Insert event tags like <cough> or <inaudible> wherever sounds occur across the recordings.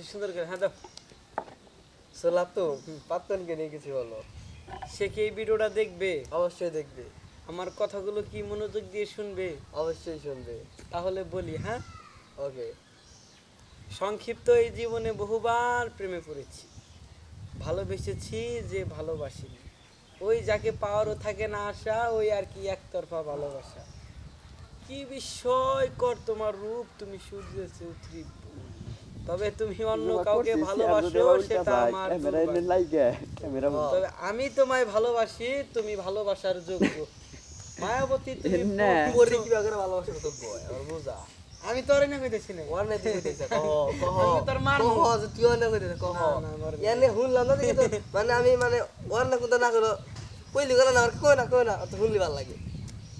তুই সুন্দর করে হ্যাঁ দাও। সোলা তো পাত্তনকে নিয়ে কিছু বলো। সে কি এই ভিডিওটা দেখবে? অবশ্যই দেখবে। আমার কথাগুলো কি মনোযোগ দিয়ে শুনবে? অবশ্যই শুনবে। তাহলে বলি হ্যাঁ? ওকে। সংক্ষিপ্ত এই জীবনে বহুবার প্রেমে পড়েছি। ভালোবেসেছি যে ভালোবাসিনি। ওই যাকে পাওয়ারও থাকে না আশা ওই আর কি একতরফা ভালোবাসা। কি বিস্ময়কর তোমার রূপ তুমি সূর্যের চেয়ে। তবে তুমি অন্য কাউকে ভালোবাসো সেটা আমার। তবে আমি তোমায় ভালোবাসি তুমি ভালোবাসার যোগ্য। মায়াবতী তুমি পরে কীভাবে করে ভালোবাসা তো বয় আমার বোঝা। আমি তোরে না কইতেছি না। ওর তুই কইতেছ কহ কহ আমি তোর মারবো। কহ যে তুই ওর না কইতেছ কহ। না, না, না। না মানে আমি মানে ওর না কোনটা না করো কইলি গেল না আর কই না কই না তো শুনলি ভালো লাগে।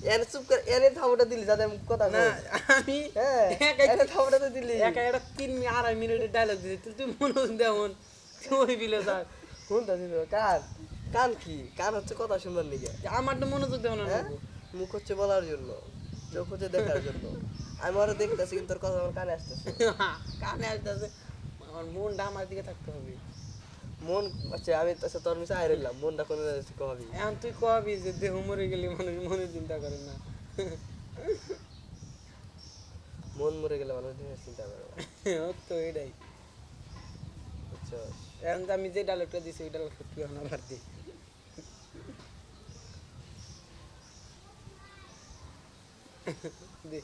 এনে চুপ করে এনে থামটা দিলি যাতে কথা না আমি হ্যাঁ একাই এনে তো দিলি। একা একটা তিন আড়াই মিনিটের ডায়লগ দিতে তুই তুই মনোযোগ দেমন তুই বিলে স্যার দিল কান কান কি? কান হচ্ছে কথা শুনবার নিগে আমার তো মনোযোগ দেও না হ্যাঁ? মুখ হচ্ছে বলার জন্য চোখ হচ্ছে দেখার জন্য। আমি ওরা দেখতেছি কিন্তু তোর কথা আমার কানে আসতেছে। <laughs> কানে আসতেছে। আমার মনটা আমার দিকে থাকতে হবে। মন আচ্ছা আমি আচ্ছা তোর মিশে আয় রইলাম মনটা কোনো কবি? এখন তুই কবি যে দেহ মরে গেলে মানুষ মনে চিন্তা করে না। মন মরে গেলে মানুষ চিন্তা করে। তো এটাই। বুঝছ? এখন আমি যে ডায়লগটা দিছি ওই ডায়লগ সত্যি এখন আবার দিই দে।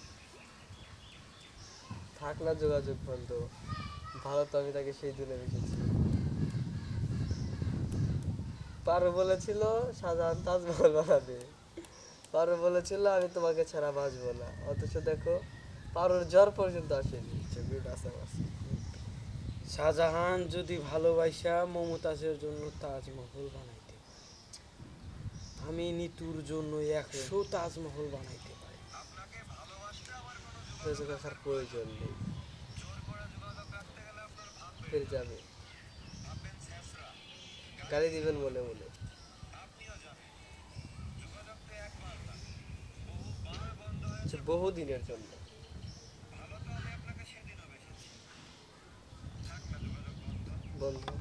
থাক না যোগাযোগ বন্ধ ভালো তো আমি তাকে সেই দিনে রেখেছি পারো বলেছিল শাহজাহান তাজমহল বানাবে পারো বলেছিল আমি তোমাকে ছাড়া বাঁচবো না। অথচ দেখো পারোর জ্বর পর্যন্ত আসেনি। শাহজাহান যদি ভালোবাসা মমতাজের জন্য তাজমহল বানাইতে আমি নিতুর জন্য একশো তাজমহল বানাইতে পারি। প্রয়োজন নেই। ফের যাবে। গালি দিবেন মনে মনে বহুদিনের বহু দিনের জন্য। বন্ধু।